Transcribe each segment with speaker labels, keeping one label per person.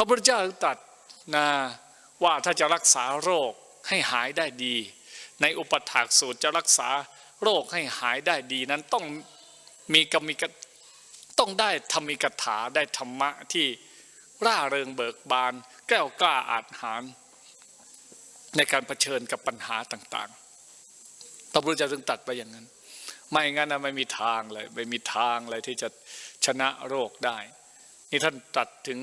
Speaker 1: ระพุทธเจ้าตรัสนะว่าถ้าจะรักษาโรคให้หายได้ดี ในอุปถากสูตรจะรักษาโรคให้หายได้ดีนั้นต้องมีกรรมิกต้องได้ธรรมิกถาได้ธรรมะที่ร่าเริงเบิกบาน แก้วกล้าอาจหาร ในการเผชิญกับปัญหาต่างๆพระพุทธเจ้าจึงตัดไปอย่างนั้น ไม่งั้นนะไม่มีทางเลยไม่มีทางเลยที่จะชนะโรคได้ นี่ท่านตัดถึง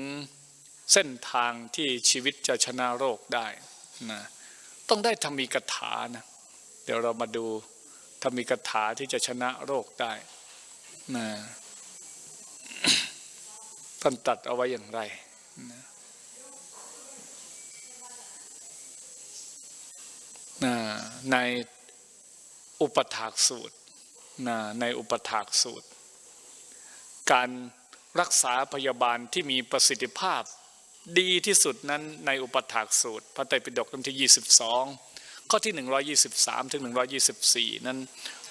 Speaker 1: เส้นทางที่ชีวิตจะชนะโรคได้นะต้องได้ธรรมีกถานะเดี๋ยวเรามาดูธรรมีกถาที่จะชนะโรคได้นะท่านตัดเอาไว้อย่างไรนะนะในอุปถากสูตรนะในอุปถากสูตร การรักษาพยาบาลที่มีประสิทธิภาพ ดีที่สุดนั้นในอุปถากสูตร พระไตรปิฎกเล่มที่ 22 ข้อที่ 123 ถึง 124 นั้น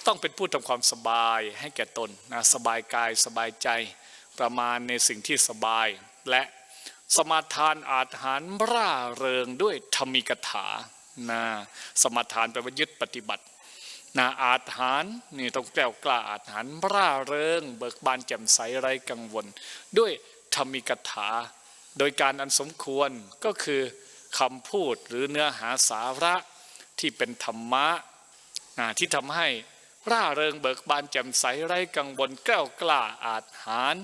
Speaker 1: ต้องเป็นผู้ทำความสบายให้แก่ตนนะสบายกายสบายใจประมาณในสิ่งที่สบาย และสมาทานอาหารร่าเริงด้วยธรรมิกถานะสมาทานแปลว่ายึดปฏิบัตินะอาหารนี่ต้องแกล้วกล้าอาหารร่าเริง เบิกบานแจ่มใสไร้กังวล ด้วยธรรมิกถา โดยการอันสมควรก็คือคำพูดหรือเนื้อหาสาระที่เป็นธรรมะที่ทำให้ร่าเริงเบิกบานแจ่มใสไร้กังวลแกล้วกล้าอาจหาร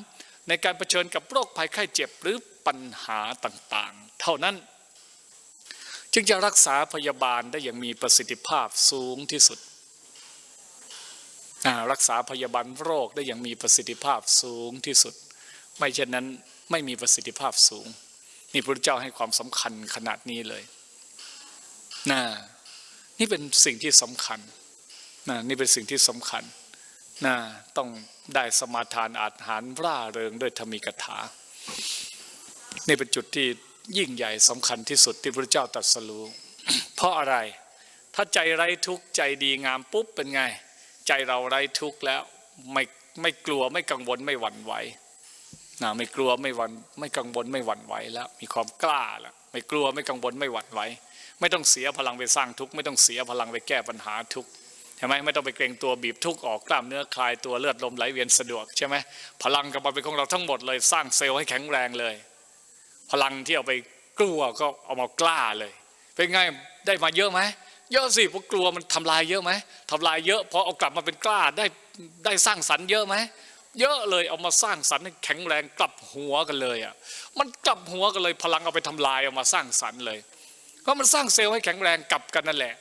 Speaker 1: ในการเผชิญกับโรคภัยไข้เจ็บหรือปัญหาต่างๆ เท่านั้น จึงจะรักษาพยาบาลได้อย่างมีประสิทธิภาพสูงที่สุด รักษาพยาบาลโรคได้อย่างมีประสิทธิภาพสูงที่สุด ไม่เช่นนั้น ไม่มีประสิทธิภาพสูง นี่พระเจ้าให้ความสำคัญขนาดนี้เลยนะนี่เป็นสิ่งที่สำคัญนะนี่เป็นสิ่งที่สำคัญนะต้องได้สมาทานอาหารร่าเริงด้วยธรรมิกถา นี่เป็นจุดที่ยิ่งใหญ่สำคัญที่สุดที่พระเจ้าตรัสรู้เพราะอะไร ถ้าใจไร้ทุกข์ใจดีงามปุ๊บเป็นไง ใจเราไร้ทุกข์แล้วไม่ไม่กลัวไม่กังวลไม่หวั่นไหว นะไม่กลัวไม่หวั่นไม่กังวลไม่หวั่นไหวแล้ว มีความกล้าแล้วไม่กลัวไม่กังวลไม่หวั่นไหวไม่ต้องเสียพลังไปสร้างทุกข์ไม่ต้องเสียพลังไปแก้ปัญหาทุกข์ใช่ไหมไม่ต้องไปเกรงตัวบีบทุกข์ออกกล้ามเนื้อคลายตัวเลือดลมไหลเวียนสะดวกใช่ไหมพลังกำลังเป็นของเราทั้งหมดเลยสร้างเซลล์ให้แข็งแรงเลย พลังที่เอาไปกลัวก็เอามากล้าเลย เป็นไงได้มาเยอะไหมเยอะสิเพราะกลัวมันทำลายเยอะไหมทำลายเยอะพอเอากลับมาเป็นกล้าได้ได้สร้างสรรค์เยอะไหม เยอะเลยเอามาสร้างสรรค์ให้แข็งแรงกลับหัวกันเลยอะมันกลับหัวกันเลยพลังเอาไปทำลายเอามาสร้างสรรค์เลยก็มันสร้างเซลล์ให้แข็งแรงกลับกันนั่นแหละ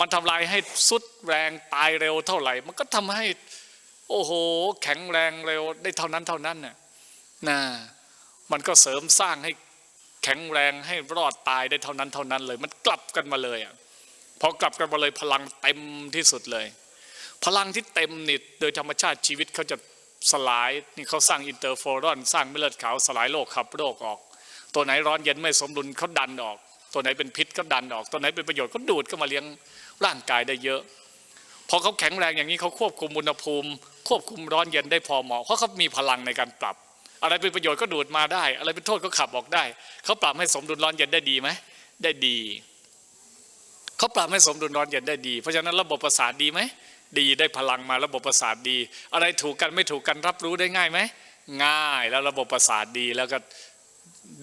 Speaker 1: มันทำลายให้สุดแรงตายเร็วเท่าไหร่ มันก็ทำให้ โอ้โห แข็งแรงเร็วได้เท่านั้นเท่านั้นน่ะนะมันก็เสริมสร้างให้แข็งแรงให้รอดตายได้เท่านั้นเท่านั้นเลย มันกลับกันมาเลยอะพอกลับกันมาเลยพลังเต็มที่สุดเลย พลังที่เต็มนิดโดยธรรมชาติชีวิตเขาจะ สลายนี่เขาสร้างอินเตอร์โฟรอน สร้างเม็ดเลือดขาวสลายโรคขับโรคออก ตัวไหนร้อนเย็นไม่สมดุลเขาดันออก ตัวไหนเป็นพิษก็ดันออก ตัวไหนเป็นประโยชน์ก็ดูดเข้ามาเลี้ยงร่างกายได้เยอะพอเขาแข็งแรงอย่างนี้เขาควบคุมอุณหภูมิ ควบคุมร้อนเย็นได้พอเหมาะเพราะเขามีพลังในการปรับ อะไรเป็นประโยชน์ก็ดูดมาได้ อะไรเป็นโทษก็ขับออกได้ เขาปรับให้สมดุลร้อนเย็นได้ดีไหมได้ดี เขาปรับให้สมดุลร้อนเย็นได้ดี เพราะฉะนั้นระบบประสาทดีไหม ดีได้พลังมาระบบประสาทดี อะไรถูกกันไม่ถูกกันรับรู้ได้ง่ายไหมง่ายแล้วระบบประสาทดีแล้วก็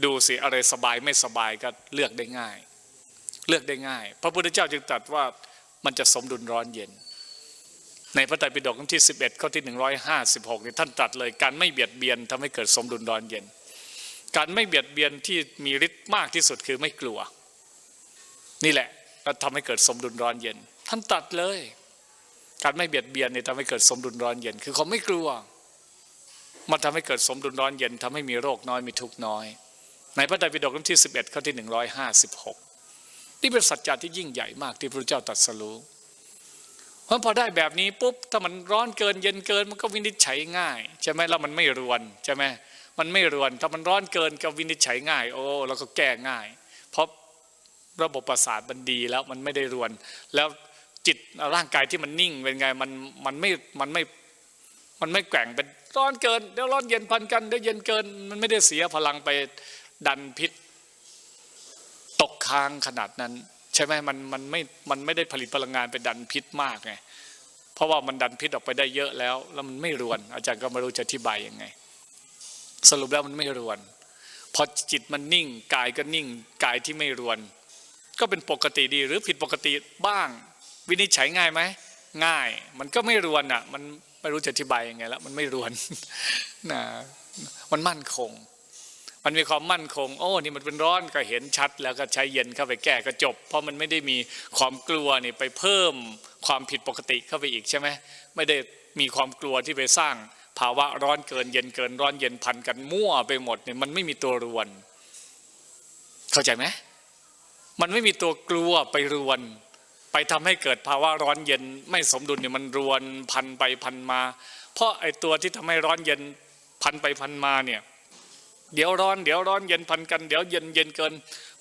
Speaker 1: ดูสิอะไรสบายไม่สบายก็เลือกได้ง่าย เลือกได้ง่าย พระพุทธเจ้าจึงตรัสว่ามันจะสมดุลร้อนเย็น ในพระไตรปิฎกที่ 11 ข้อที่ 156นี่ท่านตรัสเลยการไม่เบียดเบียนทำให้เกิดสมดุลร้อนเย็น การไม่เบียดเบียนที่มีฤทธิ์มากที่สุดคือไม่กลัว นี่แหละแล้วทำให้เกิดสมดุลร้อนเย็น ท่านตรัสเลย การไม่เบียดเบียนเนี่ยทำให้เกิดสมดุลร้อนเย็น คือเขาไม่กลัว มันทำให้เกิดสมดุลร้อนเย็นทำให้มีโรคน้อยมีทุกข์น้อย ในพระไตรปิฎกเล่มที่ 11ข้อที่ 156 นี่เป็นสัจจะที่ยิ่งใหญ่มากที่พระเจ้าตรัสรู้เพราะพอได้แบบนี้ปุ๊บถ้ามันร้อนเกินเย็นเกินมันก็วินิจฉัยง่ายใช่ไหมแล้วมันไม่รวนใช่ไหมมันไม่รวนถ้ามันร้อนเกินก็วินิจฉัยง่าย โอ้แล้วก็แก้ง่าย เพราะระบบประสาทมันดีแล้วมันไม่ได้รวนแล้ว จิตร่างกายที่มันนิ่งเป็นไงมันมันไม่มันไม่มันไม่แกว่งเป็นร้อนเกินเดี๋ยวร้อนเย็นพันกันเดี๋ยวเย็นเกิน มันไม่ได้เสียพลังไปดันพิษ ตกค้างขนาดนั้น ใช่ไหมมันมันไม่มันไม่ได้ผลิตพลังงานไปดันพิษมากไงเพราะว่ามันดันพิษออกไปได้เยอะแล้ว แล้วมันไม่รวน อาจารย์ก็ไม่รู้จะอธิบายยังไง สรุปแล้วมันไม่รวนพอจิตมันนิ่งกายก็นิ่งกายที่ไม่รวน ก็เป็นปกติดีหรือผิดปกติบ้าง วินิจฉัยง่ายไหมง่าย มันก็ไม่รวนอะ มันไม่รู้จะอธิบายยังไงแล้วมันไม่รวนนะมันมั่นคง มันมีความมั่นคง โอ้ นี่มันเป็นร้อนก็เห็นชัด แล้วก็ใช้เย็นเข้าไปแก้ก็จบ เพราะมันไม่ได้มีความกลัวนี่ไปเพิ่มความผิดปกติเข้าไปอีกใช่ไหมไม่ได้มีความกลัวที่ไปสร้าง ภาวะร้อนเกินเย็นเกิน ร้อนเย็นพันกันมั่วไปหมดเนี่ยมันไม่มีตัวรวน เข้าใจไหมมันไม่มีตัวกลัวไปรวน ไปทำให้เกิดภาวะร้อนเย็นไม่สมดุลเนี่ยมันรวนพันไปพันมา เพราะไอ้ตัวที่ทำให้ร้อนเย็นพันไปพันมาเนี่ยเดี๋ยวร้อนเดี๋ยวร้อนเย็นพันกันเดี๋ยวเย็นเย็นเกิน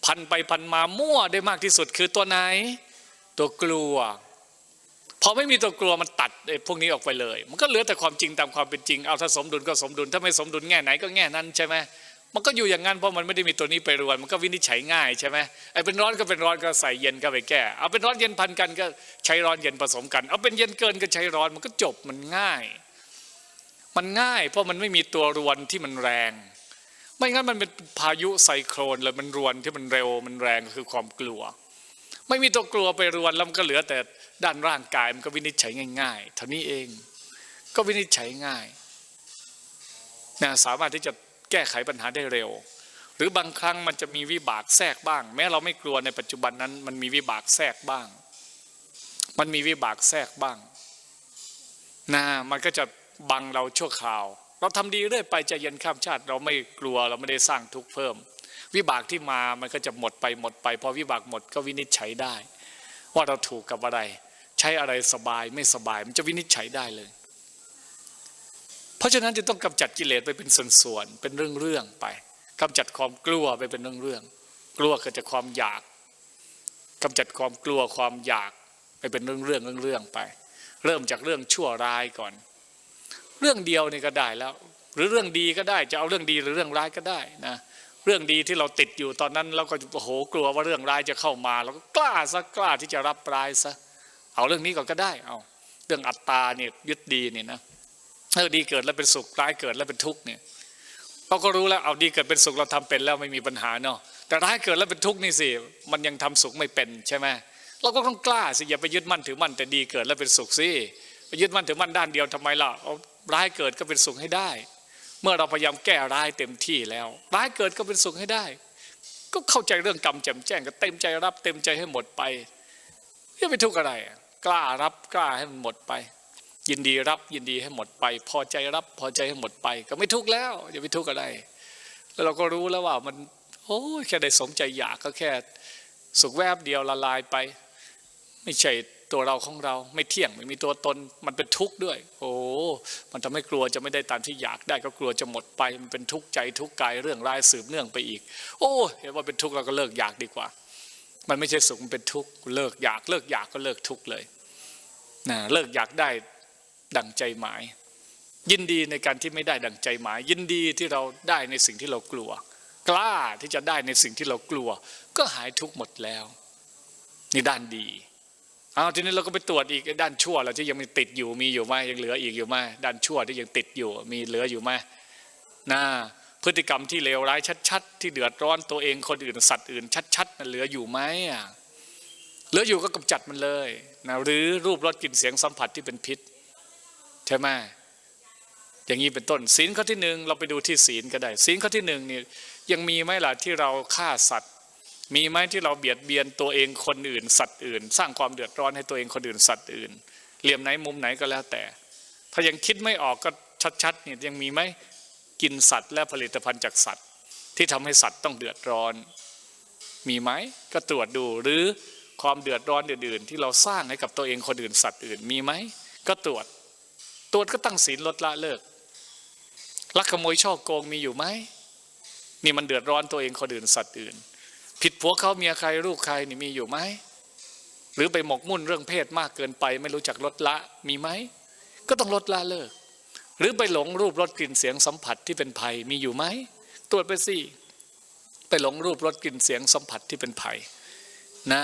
Speaker 1: พันไปพันมามั่วได้มากที่สุดคือตัวไหน ตัวกลัวพอไม่มีตัวกลัวมันตัดไอ้พวกนี้ออกไปเลย มันก็เหลือแต่ความจริงตามความเป็นจริงเอาถ้าสมดุลก็สมดุลถ้าไม่สมดุลแง่ไหนก็แง่นั้นใช่ไหม มันก็อยู่อย่างนั้นเพราะมันไม่ได้มีตัวนี้ไปรวนมันก็วินิจฉัยง่ายใช่ไหมไอ้เป็นร้อนก็เป็นร้อนก็ใส่เย็นก็ไปแก้เอาเป็นร้อนเย็นพันกันก็ใช้ร้อนเย็นผสมกัน เอาเป็นเย็นเกินก็ใช้ร้อนมันก็จบมันง่าย มันง่าย เพราะมันไม่มีตัวรวนที่มันแรง ไม่งั้นมันเป็นพายุไซโครนเลยมันรวนที่มันเร็วมันแรงคือความกลัว ไม่มีตัวกลัวไปรวนแล้วมันก็เหลือแต่ด้านร่างกายมันก็วินิจฉัยง่ายๆเท่านี้เอง ก็วินิจฉัยง่ายนะสามารถที่จะ แก้ไขปัญหาได้เร็ว หรือบางครั้งมันจะมีวิบากแทรกบ้าง แม้เราไม่กลัวในปัจจุบันนั้น มันมีวิบากแทรกบ้าง มันมีวิบากแทรกบ้างนะมันก็จะบังเราชั่วคราว เราทำดีเรื่อยไปใจเย็นข้ามชาติ เราไม่กลัวเราไม่ได้สร้างทุกข์เพิ่ม วิบากที่มามันก็จะหมดไปหมดไปพอวิบากหมดก็วินิจฉัยได้ ว่าเราถูกกับอะไร ใช้อะไรสบายไม่สบายมันจะวินิจฉัยได้เลย เพราะฉะนั้นจะต้องกำจัดกิเลสไปเป็นส่วนๆเป็นเรื่องๆไปกำจัดความกลัวไปเป็นเรื่องๆกลัวเกิดจากความอยากกำจัดความกลัวความอยากไปเป็นเรื่องๆเรื่องๆไป เริ่มจากเรื่องชั่วร้ายก่อน เรื่องเดียวนี่ก็ได้แล้ว หรือเรื่องดีก็ได้จะเอาเรื่องดีหรือเรื่องร้ายก็ได้นะเรื่องดีที่เราติดอยู่ตอนนั้นเราก็โอ้โหกลัวว่าเรื่องร้ายจะเข้ามาเราก็กล้าซะกล้าที่จะรับร้ายซะเอาเรื่องนี้ก่อนก็ได้เอาเรื่องอัตตาเนี่ยยึดดีเนี่ยนะ เออดีเกิดแล้วเป็นสุขร้ายเกิดแล้วเป็นทุกข์เนี่ยเราก็รู้แล้วเอาดีเกิดเป็นสุขเราทำเป็นแล้วไม่มีปัญหาเนาะแต่ร้ายเกิดแล้วเป็นทุกข์นี่สิมันยังทำสุขไม่เป็นใช่ไหมเราก็ต้องกล้าสิอย่าไปยึดมั่นถือมั่นแต่ดีเกิดแล้วเป็นสุขสิไปยึดมั่นถือมั่นด้านเดียวทำไมล่ะเอาร้ายเกิดก็เป็นสุขให้ได้ เมื่อเราพยายามแก้ร้ายเต็มที่แล้ว ร้ายเกิดก็เป็นสุขให้ได้ ก็เข้าใจเรื่องกรรมแจ่มแจ้งก็เต็มใจรับ เต็มใจให้หมดไปไม่ไปทุกข์อะไร กล้ารับกล้าให้มันหมดไป ยินดีรับยินดีให้หมดไป พอใจรับพอใจให้หมดไป ก็ไม่ทุกข์แล้วอย่าไปทุกข์อะไร แล้วเราก็รู้แล้วว่ามันโอ้แค่ได้สมใจอยากก็แค่สุขแวบเดียวละลายไป ไม่ใช่ตัวเราของเราไม่เที่ยงไม่มีตัวตนมันเป็นทุกข์ด้วย โอ้มันทำให้กลัวจะไม่ได้ตามที่อยากได้ก็กลัวจะหมดไปมันเป็นทุกข์ใจทุกข์กายเรื่องร้ายสืบเนื่องไปอีก โอ้เห็นว่าเป็นทุกข์เราก็เลิกอยากดีกว่า มันไม่ใช่สุขมันเป็นทุกข์เลิกอยากเลิกอยากก็เลิกทุกข์เลยนะเลิกอยากได้ ดังใจหมาย ยินดีในการที่ไม่ได้ดังใจหมาย ยินดีที่เราได้ในสิ่งที่เรากลัว กล้าที่จะได้ในสิ่งที่เรากลัว ก็หายทุกข์หมดแล้วนี่ด้านดีเอาทีนี้เราก็ไปตรวจอีกด้านชั่วเราที่ยังมีติดอยู่มีอยู่ไหมยังเหลืออีกอยู่ไหมด้านชั่วที่ยังติดอยู่มีเหลืออยู่ไหมนะพฤติกรรมที่เลวร้ายชัด ๆ ที่เดือดร้อนตัวเองคนอื่นสัตว์อื่น ชัดๆมันเหลืออยู่ไหมอะเหลืออยู่ก็กำจัดมันเลยนะหรือรูปรสกลิ่นเสียงสัมผัสที่เป็นพิษ ช่ไหมอย่างนี้เป็นต้นศีลข้อที่หนึ่งเราไปดูที่ศีลก็ได้ศีลข้อที่หนึ่งนี่ยังมีไหมล่ะที่เราฆ่าสัตว์ มีไหมที่เราเบียดเบียนตัวเองคนอื่น สัตว์อื่น สร้างความเดือดร้อนให้ตัวเองคนอื่นสัตว์อื่น เหลี่ยมไหนมุมไหนก็แล้วแต่ ถ้ายังคิดไม่ออกก็ชัดๆเนี่ยยังมีไหมกินสัตว์และผลิตภัณฑ์จากสัตว์ ที่ทำให้สัตว์ต้องเดือดร้อน มีไหมก็ตรวจดูหรือความเดือดร้อนอื่นๆที่เราสร้างให้กับตัวเองคนอื่นสัตว์อื่นมีไหมก็ตรวจ ตรวก็ตั้งศีลลดละเลิกลักขโมยช่อโกงมีอยู่ไหมนี่มันเดือดร้อนตัวเองคนอื่นสัตว์อื่น ผิดผัวเขาเมียใครลูกใครนี่มีอยู่ไหมหรือไปหมกมุ่นเรื่องเพศมากเกินไป ไม่รู้จักลดละมีไหมก็ต้องลดละเลิก หรือไปหลงรูปรสกลิ่นเสียงสัมผัสที่เป็นภัยมีอยู่ไหมตรวจไปสิไปหลงรูปรสกลิ่นเสียงสัมผัสที่เป็นภัยนะ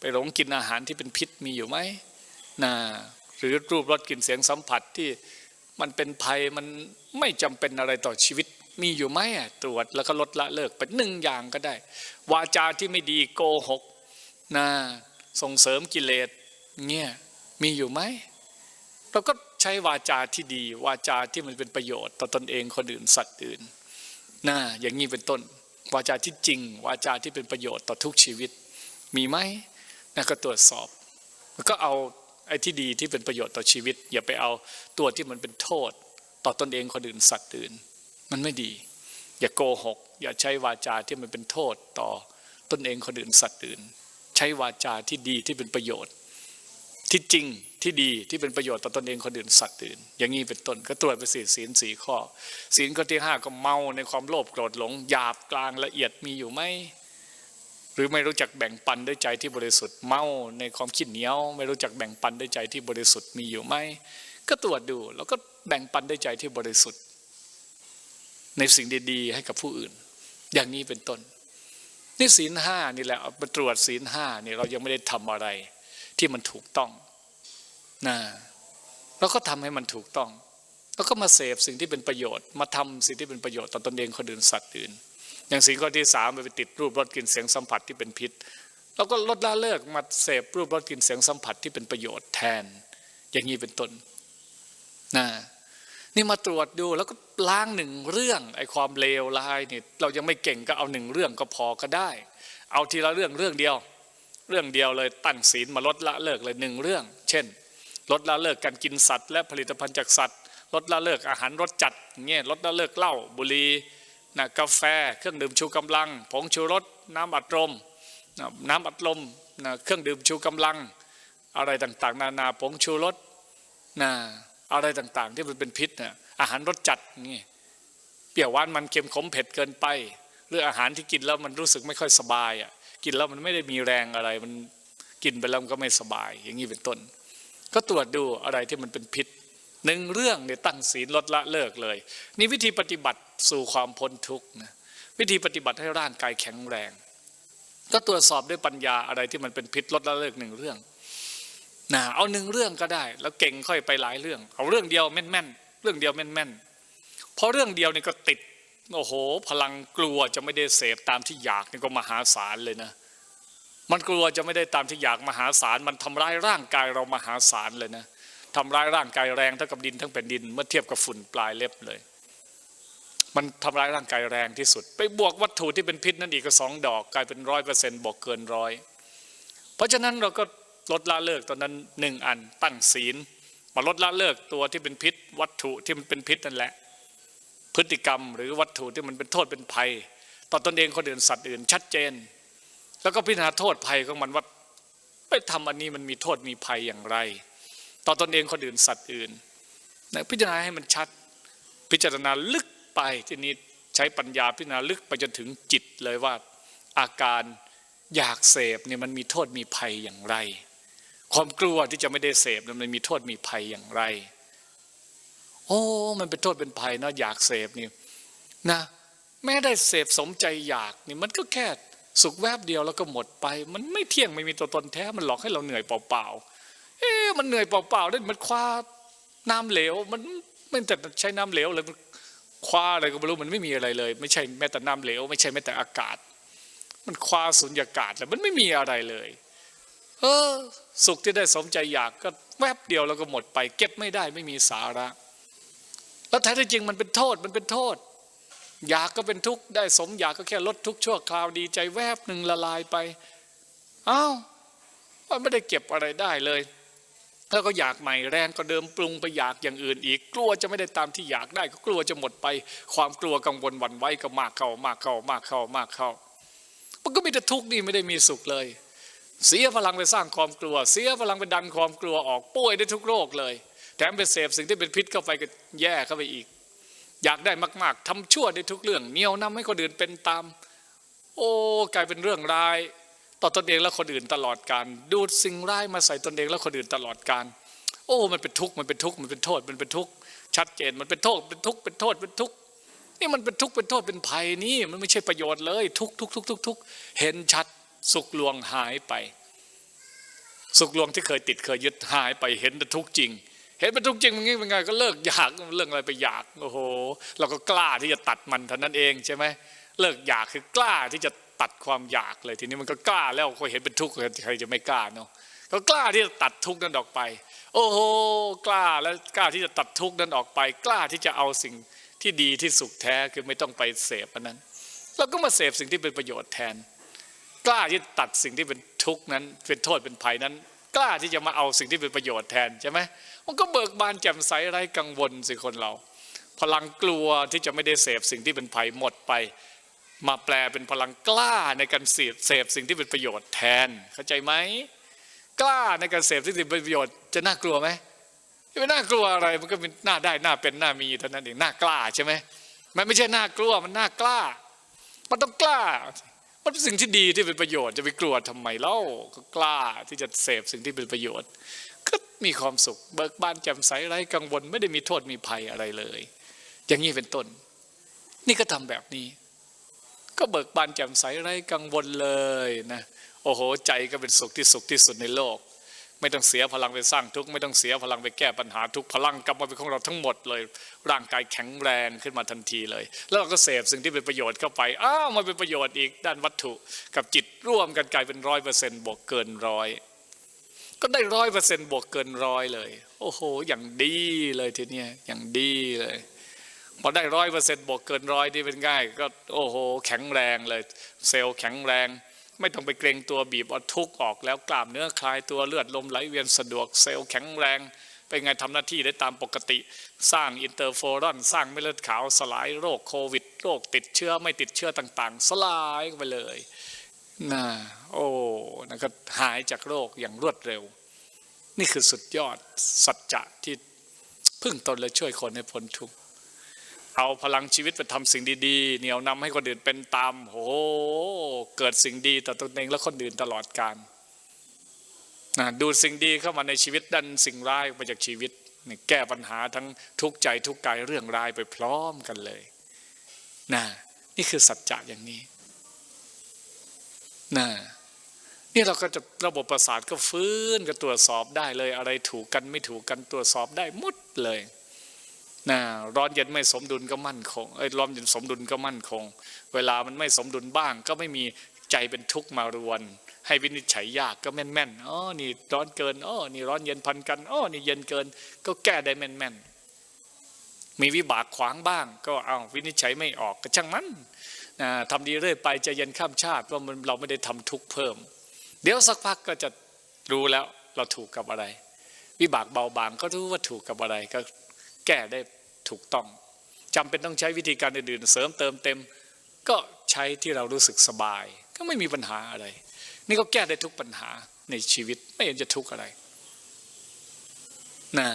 Speaker 1: ไปหลงกินอาหารที่เป็นพิษมีอยู่ไหมนะห รือรูปรสกลิ่นเสียงสัมผัสที่มันเป็นภัยมันไม่จำเป็นอะไรต่อชีวิต มีอยู่ไหมตรวจแล้วก็ลดละเลิกเป็นหนึ่งอย่างก็ได้ วาจาที่ไม่ดีโกหกนะส่งเสริมกิเลสเงี้ยมีอยู่ไหมเราก็ใช้วาจาที่ดี วาจาที่มันเป็นประโยชน์ต่อตนเองคนอื่นสัตว์อื่นนะอย่างนี้เป็นต้น วาจาที่จริง วาจาที่เป็นประโยชน์ต่อทุกชีวิต มีไหมนะก็ตรวจสอบแล้วก็เอา ไอ้ที่ดีที่เป็นประโยชน์ต่อชีวิต อย่าไปเอาตัวที่มันเป็นโทษ ต่อตนเองคนอื่นสัตว์อื่น มันไม่ดี อย่าโกหก อย่าใช้วาจาที่มันเป็นโทษต่อตนเองคนอื่นสัตว์อื่น ใช้วาจาที่ดีที่เป็นประโยชน์ ที่จริงที่ดีที่เป็นประโยชน์ต่อตนเองคนอื่นสัตว์อื่น อย่างนี้เป็นต้นก็ตรวจไปสี่ศีลสี่ข้อ ศีลข้อที่ห้าก็เมาในความโลภโกรธหลงหยาบกลางละเอียดมีอยู่ไหม หรือไม่รู้จักแบ่งปันด้วยใจที่บริสุทธิ์เมาในความคิดเหนียว ไม่รู้จักแบ่งปันด้วยใจที่บริสุทธิ์มีอยู่ไหมก็ตรวจดู แล้วก็แบ่งปันด้วยใจที่บริสุทธิ์ ในสิ่งดีๆ ให้กับผู้อื่น อย่างนี้เป็นต้นนี่ศีลห้านี่แหละเอามาตรวจศีลห้านี่เรายังไม่ได้ทำอะไร ที่มันถูกต้องนะเราก็ทำให้มันถูกต้อง แล้วก็มาเสพสิ่งที่เป็นประโยชน์ มาทำสิ่งที่เป็นประโยชน์ต่อตนเองคนอื่นสัตว์อื่น อย่างสิ่งข้อที่สามไปติดรูปรสกลิ่นเสียงสัมผัสที่เป็นพิษเราก็ลดละเลิกมาเสพรูปรสกลิ่นเสียงสัมผัสที่เป็นประโยชน์แทน อย่างนี้เป็นต้นนะนี่มาตรวจดูแล้วก็ล้างหนึ่งเรื่องไอ้ความเลวร้ายนี่เรายังไม่เก่งก็เอาหนึ่งเรื่องก็พอก็ได้ เอาทีละเรื่องเรื่องเดียว เรื่องเดียวเลยตั้งศีลมาลดละเลิกเลยหนึ่งเรื่อง เช่น ลดละเลิกการกินสัตว์ และผลิตภัณฑ์จากสัตว์ ลดละเลิกอาหารรสจัดเงี้ยลดละเลิกเหล้าบุหรี่ นะกาแฟเครื่องดื่มชูกำลัง ผงชูรสน้ำอัดลมนะน้ำอัดลมนะเครื่องดื่มชูกำลัง อะไรต่างๆ นานาผงชูรสนะอะไรต่างๆ ที่มันเป็นพิษนะอาหารรสจัดงี้เปรี้ยวหวานมันเค็มขมเผ็ดเกินไป หรืออาหารที่กินแล้วมันรู้สึกไม่ค่อยสบายอะกินแล้วมันไม่ได้มีแรงอะไรมันกินไปแล้วมันก็ไม่สบาย อย่างนี้เป็นต้น ก็ตรวจดูอะไรที่มันเป็นพิษหนึ่งเรื่องเนี่ยตั้งศีลลดละเลิกเลย นี่วิธีปฏิบัติ สู่ความพ้นทุกข์นะวิธีปฏิบัติให้ร่างกายแข็งแรง ก็ตรวจสอบด้วยปัญญาอะไรที่มันเป็นพิษลดละเลิกหนึ่งเรื่องนะเอาหนึ่งเรื่องก็ได้ แล้วเก่งค่อยไปหลายเรื่อง เอาเรื่องเดียวแม่นๆเรื่องเดียวแม่นๆเพราะเรื่องเดียวนี่ก็ติดโอ้โห พลังกลัวจะไม่ได้เสพตามที่อยากนี่ก็มหาศาลเลยนะ มันกลัวจะไม่ได้ตามที่อยากมหาศาลมันทำร้ายร่างกายเรามหาศาลเลยนะทำร้ายร่างกายแรงเท่ากับดินทั้งแผ่นดินเมื่อเทียบกับฝุ่นปลายเล็บเลย มันทำร้ายร่างกายแรงที่สุด ไปบวกวัตถุที่เป็นพิษนั่นอีกก็สองดอกกลายเป็นร้อยเปอร์เซ็นต์บวกเกินร้อยเพราะฉะนั้นเราก็ลดละเลิกตอนนั้นหนึ่งอันตั้งศีล มาลดละเลิกตัวที่เป็นพิษ วัตถุที่มันเป็นพิษนั่นแหละ พฤติกรรมหรือวัตถุที่มันเป็นโทษเป็นภัย ต่อตนเองคนอื่นสัตว์อื่นชัดเจน แล้วก็พิจารณาโทษภัยของมันว่าไปทำอันนี้มันมีโทษมีภัยอย่างไร ต่อตนเองคนอื่นสัตว์อื่นนะพิจารณาให้มันชัด พิจารณาลึก ไปที่นี้ใช้ปัญญาพิจารณาลึกไปจนถึงจิตเลยว่าอาการอยากเสพเนี่ยมันมีโทษมีภัยอย่างไร ความกลัวที่จะไม่ได้เสพมันมีโทษมีภัยอย่างไร โอ้มันเป็นโทษเป็นภัยนะอยากเสพนี่นะแม้ได้เสพสมใจอยากนี่มันก็แค่สุขแวบเดียวแล้วก็หมดไป มันไม่เที่ยงไม่มีตัวตนแท้มันหลอกให้เราเหนื่อยเปล่าๆเอ๊ะมันเหนื่อยเปล่าๆได้มันคว้าน้ำเหลว มันไม่แต่ใช้น้ำเหลวเลยมัน คว้าอะไรก็ไม่รู้มันไม่มีอะไรเลย ไม่ใช่แม้แต่น้ำเหลว ไม่ใช่แม้แต่อากาศ มันคว้าสุญญากาศแล้วมันไม่มีอะไรเลย เออ สุขที่ได้สมใจอยากก็แวบเดียวแล้วก็หมดไป เก็บไม่ได้ไม่มีสาระ แล้วแท้ที่จริงมันเป็นโทษมันเป็นโทษ อยากก็เป็นทุกข์ได้สมอยากก็แค่ลดทุกข์ชั่วคราวดีใจแวบหนึ่งละลายไปอ้าวมันไม่ได้เก็บอะไรได้เลย แล้วก็อยากใหม่แรงก็เดิมปรุงไปอยากอย่างอื่นอีก กลัวจะไม่ได้ตามที่อยากได้ก็กลัวจะหมดไป ความกลัวกังวลหวั่นไหวก็มากเข้ามากเข้ามากเข้ามากเข้ามันก็มีแต่ทุกข์นี่ไม่ได้มีสุขเลย เสียพลังไปสร้างความกลัว เสียพลังไปดันความกลัวออกป่วยได้ทุกโรคเลยแถมไปเสพสิ่งที่เป็นพิษเข้าไปก็แย่เข้าไปอีก อยากได้มากๆทำชั่วได้ทุกเรื่องเหนียวนำให้คนอื่นเป็นตาม โอ้กลายเป็นเรื่องร้าย ต่อตนเองและคนอื่นตลอดการ ดูดสิ่งร้ายมาใส่ตนเองและคนอื่นตลอดการโอ้มันเป็นทุกข์มันเป็นทุกข์มันเป็นโทษมันเป็นทุกข์ชัดเจนมันเป็นโทษเป็นทุกข์เป็นโทษเป็นทุกข์นี่มันเป็นทุกข์เป็นโทษเป็นภัยนี่มันไม่ใช่ประโยชน์เลยทุกทุกทุกทุกทุกเห็นชัดสุขลวงหายไป สุขลวงที่เคยติดเคยยึดหายไปเห็นแต่ทุกข์จริง เห็นเป็นทุกข์จริงมันงี้เป็นไงก็เลิกอยากเรื่องอะไรไปอยากโอ้โห เราก็กล้าที่จะตัดมันเท่านั้นเองใช่ไหมเลิกอยากคือกล้าที่จะ ตัดความอยากเลย ทีนี้มันก็กล้าแล้วก็เห็นเป็นทุกข์ใครจะไม่กล้าเนาะก็กล้าที่จะตัดทุกข์นั้นออกไป โอ้โหกล้าแล้วกล้าที่จะตัดทุกข์นั้นออกไป กล้าที่จะเอาสิ่งที่ดีที่สุขแท้คือไม่ต้องไปเสพอันนั้นเราก็มาเสพสิ่งที่เป็นประโยชน์แทน กล้าที่ตัดสิ่งที่เป็นทุกข์นั้นเป็นโทษเป็นภัยนั้น กล้าที่จะมาเอาสิ่งที่เป็นประโยชน์แทนใช่ไหมมันก็เบิกบานแจ่มใสไร้กังวลสิคนเรา พลังกลัวที่จะไม่ได้เสพสิ่งที่เป็นภัยหมดไป มาแปลเป็นพลังกล้าในการเสพเสพสิ่งที่เป็นประโยชน์แทน เข้าใจไหมกล้าในการเสพสิ่งที่เป็นประโยชน์จะน่ากลัวไหมไม่น่ากลัวอะไรมันก็เป็นน้าได้น้าเป็นน้ามีเท่านั้นเองน่ากล้าใช่ไหมมันไม่ใช่น่ากลัวมันน่ากล้า มันต้องกล้า มันเป็นสิ่งที่ดีที่เป็นประโยชน์จะไปกลัวทำไมเล่าก็กล้าที่จะเสพสิ่งที่เป็นประโยชน์ก็มีความสุข เบิกบานแจ่มใสไร้กังวล ไม่ได้มีโทษมีภัยอะไรเลย อย่างนี้เป็นต้น นี่ก็ทำแบบนี้ ก็เบิกบานแจ่มใสไร้กังวลเลยนะโอ้โห ใจก็เป็นสุขที่สุขที่สุดในโลก ไม่ต้องเสียพลังไปสร้างทุกข์ไม่ต้องเสียพลังไปแก้ปัญหาทุกพลังกลับมาเป็นของเราทั้งหมดเลย ร่างกายแข็งแรงขึ้นมาทันทีเลย แล้วเราก็เสพสิ่งที่เป็นประโยชน์เข้าไปอ้าวมาเป็นประโยชน์อีกด้านวัตถุ กับจิตร่วมกันกลายเป็นร้อยเปอร์เซ็นต์บวกเกินร้อยก็ได้ร้อยเปอร์เซ็นต์บวกเกินร้อยเลย โอ้โห อย่างดีเลยทีเนี้ยอย่างดีเลย พอได้ร้อยเปอร์เซ็นต์บวกเกินร้อยที่เป็นง่าย ก็โอ้โห แข็งแรงเลย เซลล์แข็งแรง ไม่ต้องไปเกรงตัวบีบเอาทุกออกแล้วกล้ามเนื้อคลายตัวเลือดลมไหลเวียนสะดวกเซลล์แข็งแรงเป็นไงทำหน้าที่ได้ตามปกติ สร้างอินเตอร์โฟรอนสร้างเม็ดเลือดขาวสลายโรคโควิด โรคติดเชื้อไม่ติดเชื้อต่างๆ สลายไปเลยนะโอ้นะก็หายจากโรคอย่างรวดเร็ว นี่คือสุดยอดสัจจะที่พึ่งตนและช่วยคนให้พ้นทุกข์ เอาพลังชีวิตไปทำสิ่งดีๆ เหนี่ยวนำให้คนอื่นเป็นตามโหเกิดสิ่งดีต่อตนเองและคนอื่นตลอดกาลนะดูสิ่งดีเข้ามาในชีวิตดันสิ่งร้ายไปจากชีวิตนี่แก้ปัญหาทั้งทุกใจทุกกายเรื่องร้ายไปพร้อมกันเลยนะนี่คือสัจจะอย่างนี้นะนี่เราก็จะระบบประสาทก็ฟื้นก็ตรวจสอบได้เลย อะไรถูกกันไม่ถูกกันตรวจสอบได้หมดเลย นะร้อนเย็นไม่สมดุลก็มั่นคงไอ้ร้อนเย็นสมดุลก็มั่นคง เวลามันไม่สมดุลบ้าง ก็ไม่มีใจเป็นทุกข์มารวน ให้วินิจฉัยยากก็แม่นแม่นอ๋อนี่ร้อนเกินอ๋อนี่ร้อนเย็นพันกันอ๋อนี่เย็นเกิน ก็แก้ได้แม่นแม่นมีวิบากขวางบ้าง ก็เอาวินิจฉัยไม่ออกก็ช่างมันนะทำดีเรื่อยไปใจเย็นข้ามชาติว่ามันเราไม่ได้ทำทุกข์เพิ่ม เดี๋ยวสักพักก็จะรู้แล้วเราถูกกับอะไร วิบากเบาบางก็รู้ว่าถูกกับอะไรก็ แก้ได้ถูกต้องจำเป็นต้องใช้วิธีการอื่นๆเสริมเติมเต็ม ก็ใช้ที่เรารู้สึกสบาย ก็ไม่มีปัญหาอะไร นี่ก็แก้ได้ทุกปัญหาในชีวิตไม่เห็นจะทุกข์อะไรนะ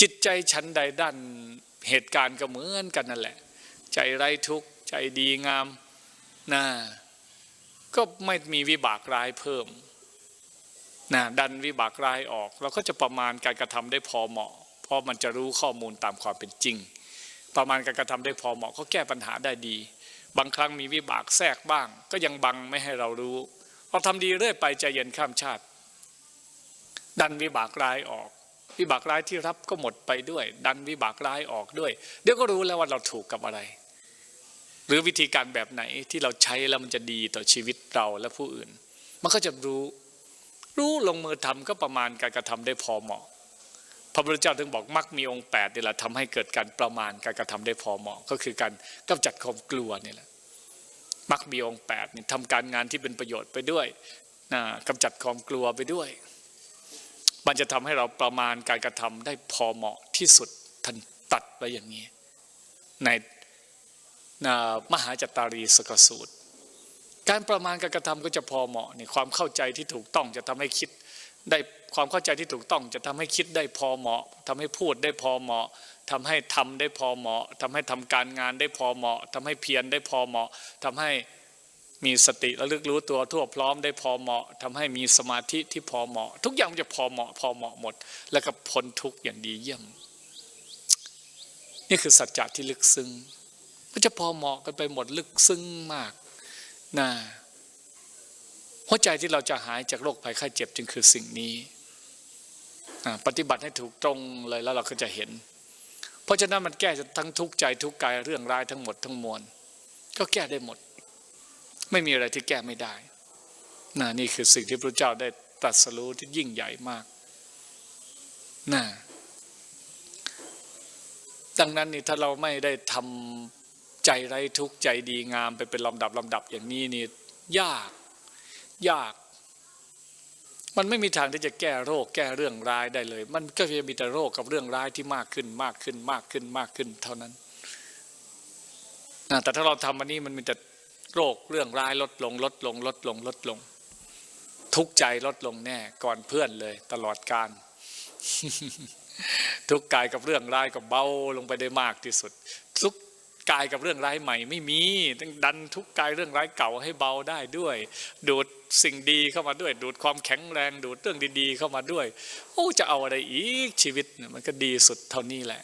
Speaker 1: จิตใจชั้นใดด้านเหตุการณ์ก็เหมือนกันนั่นแหละ ใจไร้ทุกข์ใจดีงามนะก็ไม่มีวิบากร้ายเพิ่มนะดันวิบากร้ายออก เราก็จะประมาณการกระทำได้พอเหมาะ เพราะมันจะรู้ข้อมูลตามความเป็นจริง ประมาณการกระทำได้พอเหมาะก็แก้ปัญหาได้ดี บางครั้งมีวิบากแทรกบ้าง ก็ยังบังไม่ให้เรารู้เราทำดีเรื่อยไปใจเย็นข้ามชาติ ดันวิบากร้ายออก วิบากร้ายที่รับก็หมดไปด้วย ดันวิบากร้ายออกด้วย เดี๋ยวก็รู้แล้วว่าเราถูกกับอะไร หรือวิธีการแบบไหนที่เราใช้แล้วมันจะดีต่อชีวิตเราและผู้อื่น มันก็จะรู้ รู้ลงมือทำก็ประมาณการกระทำได้พอเหมาะ พระพุทธเจ้าถึงบอกมักมีองค์แปดนี่แหละทำให้เกิดการประมาณการกระทำได้พอเหมาะ ก็คือการกำจัดความกลัวนี่แหละมักมีองค์แปดนี่ทำการงานที่เป็นประโยชน์ไปด้วยนะกำจัดความกลัวไปด้วย มันจะทำให้เราประมาณการกระทำได้พอเหมาะที่สุดท่านตัดไว้อย่างนี้ ในมหาจัตตารีสกสูตร การประมาณการกระทำก็จะพอเหมาะนี่ความเข้าใจที่ถูกต้องจะทำให้คิดได้ ความเข้าใจที่ถูกต้องจะทำให้คิดได้พอเหมาะทำให้พูดได้พอเหมาะทำให้ทำได้พอเหมาะทำให้ทำการงานได้พอเหมาะทำให้เพียรได้พอเหมาะทำให้มีสติระลึกรู้ตัวทั่วพร้อมได้พอเหมาะทำให้มีสมาธิที่พอเหมาะ ทุกอย่างจะพอเหมาะ พอเหมาะหมด แล้วก็พ้นทุกอย่างดีเยี่ยม นี่คือสัจจะที่ลึกซึ้งมันจะพอเหมาะกันไปหมดลึกซึ้งมากนะหัวใจที่เราจะหายจากโรคภัยไข้เจ็บจึงคือสิ่งนี้ ปฏิบัติให้ถูกตรงเลยแล้วเราก็จะเห็น เพราะฉะนั้นมันแก้ทั้งทุกข์ใจทุกข์กายเรื่องร้ายทั้งหมดทั้งมวลก็แก้ได้หมด ไม่มีอะไรที่แก้ไม่ได้นะนี่คือสิ่งที่พระเจ้าได้ตรัสรู้ที่ยิ่งใหญ่มากนะดังนั้นนี่ถ้าเราไม่ได้ทำใจไร้ทุกข์ใจดีงามไปเป็นลำดับลำดับอย่างนี้นี่ยาก ยาก มันไม่มีทางที่จะแก้โรคแก้เรื่องร้ายได้เลย มันก็จะมีแต่โรคกับเรื่องร้ายที่มากขึ้นมากขึ้นมากขึ้นมากขึ้นเท่านั้นแต่ถ้าเราทำอันนี้มันมีแต่โรคเรื่องร้ายลดลง ลดลง ลดลง ลดลง ทุกใจลดลงแน่ก่อนเพื่อนเลย ตลอดการ ทุกกายกับเรื่องร้ายก็เบาลงไปได้มากที่สุด ทุก กายกับเรื่องร้ายใหม่ไม่มีต้องดันทุกกายเรื่องร้ายเก่าให้เบาได้ด้วย ดูดสิ่งดีเข้ามาด้วย ดูดความแข็งแรง ดูดเรื่องดี ๆ เข้ามาด้วย โอ้จะเอาอะไรอีกชีวิตมันก็ดีสุดเท่านี้แหละ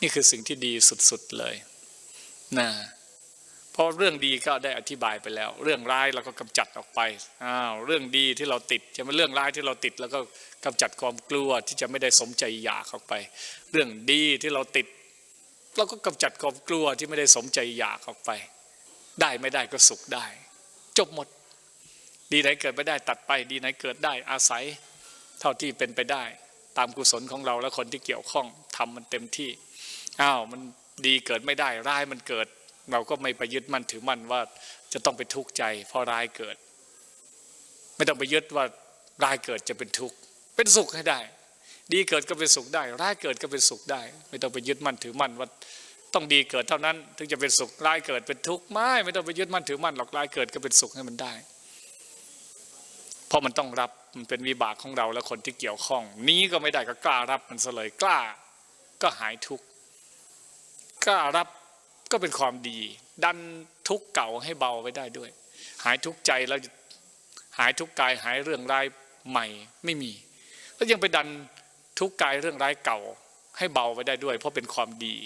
Speaker 1: นี่คือสิ่งที่ดีสุดๆเลยนะเพราะเรื่องดีก็ได้อธิบายไปแล้ว เรื่องร้ายเราก็กำจัดออกไปอ้าวเรื่องดีที่เราติดจะมาเรื่องร้ายที่เราติดแล้วก็กำจัดความกลัวที่จะไม่ได้สมใจอยากออกไป เรื่องดีที่เราติด เราก็กำจัดความกลัวที่ไม่ได้สมใจอยากออกไป ได้ไม่ได้ก็สุขได้ จบหมด ดีไหนเกิดไม่ได้ตัดไป ดีไหนเกิดได้อาศัย เท่าที่เป็นไปได้ ตามกุศลของเราและคนที่เกี่ยวข้องทำมันเต็มที่อ้าวมันดีเกิดไม่ได้ร้ายมันเกิด เราก็ไม่ไปยึดมั่นถือมั่นว่าจะต้องไปทุกข์ใจเพราะร้ายเกิด ไม่ต้องไปยึดว่าร้ายเกิดจะเป็นทุกข์เป็นสุขให้ได้ ดีเกิดก็เป็นสุขได้ ร้ายเกิดก็เป็นสุขได้ ไม่ต้องไปยึดมั่นถือมั่นว่าต้องดีเกิดเท่านั้น ถึงจะเป็นสุขร้ายเกิดเป็นทุกข์ไม่ไม่ต้องไปยึดมั่นถือมั่นหรอกร้ายเกิดก็เป็นสุขให้มันได้ เพราะมันต้องรับมันเป็นวิบากของเราและคนที่เกี่ยวข้อง นี้ก็ไม่ได้ก็กล้ารับมันเลยกล้า ก็หายทุกข์กล้ารับก็เป็นความดี ดันทุกข์เก่าให้เบาไว้ได้ด้วย หายทุกข์ใจแล้วหายทุกข์กายหายเรื่องร้ายใหม่ไม่มีแล้วยังไปดัน ทุกข์กายเรื่องร้ายเก่าให้เบาไว้ได้ด้วย เพราะเป็นความดี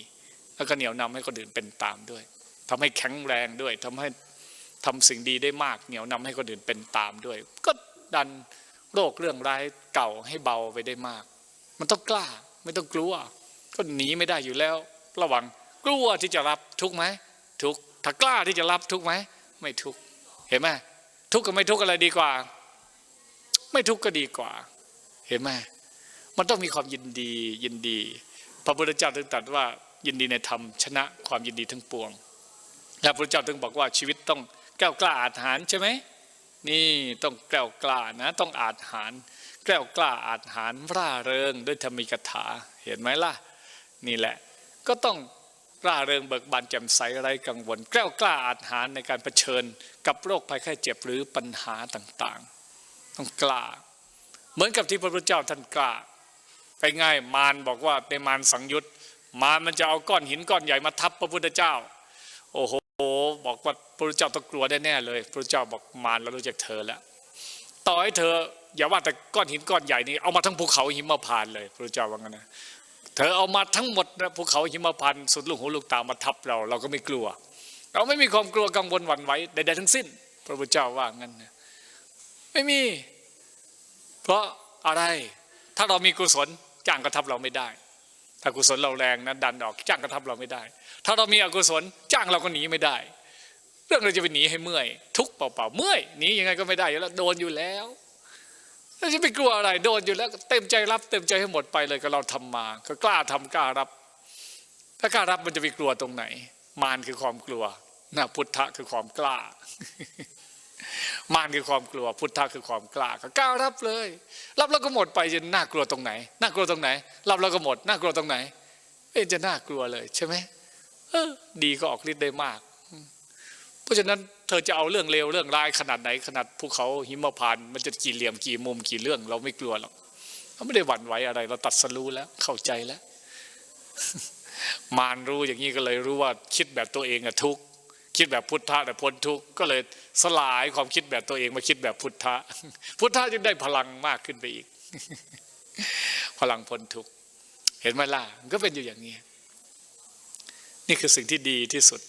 Speaker 1: แล้วก็เหนียวนำให้คนอื่นเป็นตามด้วยทำให้แข็งแรงด้วยทำให้ทำสิ่งดีได้มาก เหนียวนำให้คนอื่นเป็นตามด้วย ก็ดันโรคเรื่องร้ายเก่าให้เบาไปได้มาก มันต้องกล้าไม่ต้องกลัว ก็หนีไม่ได้อยู่แล้ว ระวังกลัวที่จะรับทุกไหมทุกถ้ากล้าที่จะรับทุกไหมไม่ทุกเห็นไหมทุกกับไม่ทุกอะไรดีกว่า ไม่ทุกก็ดีกว่า เห็นไหม มันต้องมีความยินดียินดี พระพุทธเจ้าถึงตรัสว่ายินดีในธรรมชนะความยินดีทั้งปวงและพระพุทธเจ้าถึงบอกว่าชีวิตต้องแก้วกล้าอาถรรพ์ใช่ไหมนี่ต้องแกล้วกล้านะ ต้องอาหารแกล้วกล้าอาหารร่าเริงด้วยธรรมิกถาเห็นไหมล่ะ นี่แหละ ก็ต้องร่าเริงเบิกบานแจ่มใสไร้กังวลแกล้วกล้าอาหารในการเผชิญ กับโรคภัยไข้เจ็บหรือปัญหาต่างๆ ต้องกล้า เหมือนกับที่พระพุทธเจ้าท่านกล้า ไปง่ายมารบอกว่าในมารสังยุตมารมันจะเอาก้อนหินก้อนใหญ่มาทับพระพุทธเจ้า โอ้โห บอกว่าพระพุทธเจ้าต้องกลัวแน่เลย พระพุทธเจ้าบอกมารเรารู้จักเธอแล้วต่อให้เธอ อย่าว่าแต่ก้อนหินก้อนใหญ่นี่เอามาทั้งภูเขาหิมพานเลย พระพุทธเจ้าว่างั้นนะเธอเอามาทั้งหมดนะภูเขาหิมพานสุดลูกหูลูกตามาทับเรา เราก็ไม่กลัว เราไม่มีความกลัวกังวลหวั่นไหวใดๆทั้งสิ้น พระพุทธเจ้าว่างั้นนะไม่มี เพราะอะไรถ้าเรามีกุศล จ้างกระทับเราไม่ได้ ถ้ากุศลเราแรงนะดันออกจ้างกระทับเราไม่ได้ ถ้าเรามีอกุศลจ้างเราก็หนีไม่ได้ เรื่องเราจะไปหนีให้เมื่อย ทุกเปล่าๆเมื่อยหนียังไงก็ไม่ได้อยู่แล้วโดนอยู่แล้วเราจะไปกลัวอะไรโดนอยู่แล้วเต็มใจรับเต็มใจให้หมดไปเลยก็เราทำมา ก็กล้าทำกล้ารับ ถ้ากล้ารับมันจะไปกลัวตรงไหน มารคือความกลัวนะพุทธะคือความกล้า มารคือความกลัว พุทธะคือความกล้าก็กล้ารับเลย รับแล้วก็หมดไปจะน่ากลัวตรงไหนน่ากลัวตรงไหน รับแล้วก็หมดน่ากลัวตรงไหนเอ๊ะจะน่ากลัวเลยใช่ไหมเออดีก็ออกฤทธิ์ได้มาก เพราะฉะนั้นเธอจะเอาเรื่องเลวเรื่องร้ายขนาดไหนขนาดภูเขาหิมพานต์มันจะกี่เหลี่ยมกี่มุมกี่เรื่อง เราไม่กลัวหรอกเราไม่ได้หวั่นไหวอะไร เราตัดสรู้แล้วเข้าใจแล้ว มารรู้อย่างนี้ก็เลยรู้ว่าคิดแบบตัวเองอะทุกข์ คิดแบบพุทธะแต่พ้นทุกข์ก็เลยสลายความคิดแบบตัวเองมาคิดแบบพุทธะ พุทธะจึงได้พลังมากขึ้นไปอีก พลังพ้นทุกข์เห็นไหมล่ะมันก็เป็นอยู่อย่างนี้ นี่คือสิ่งที่ดีที่สุด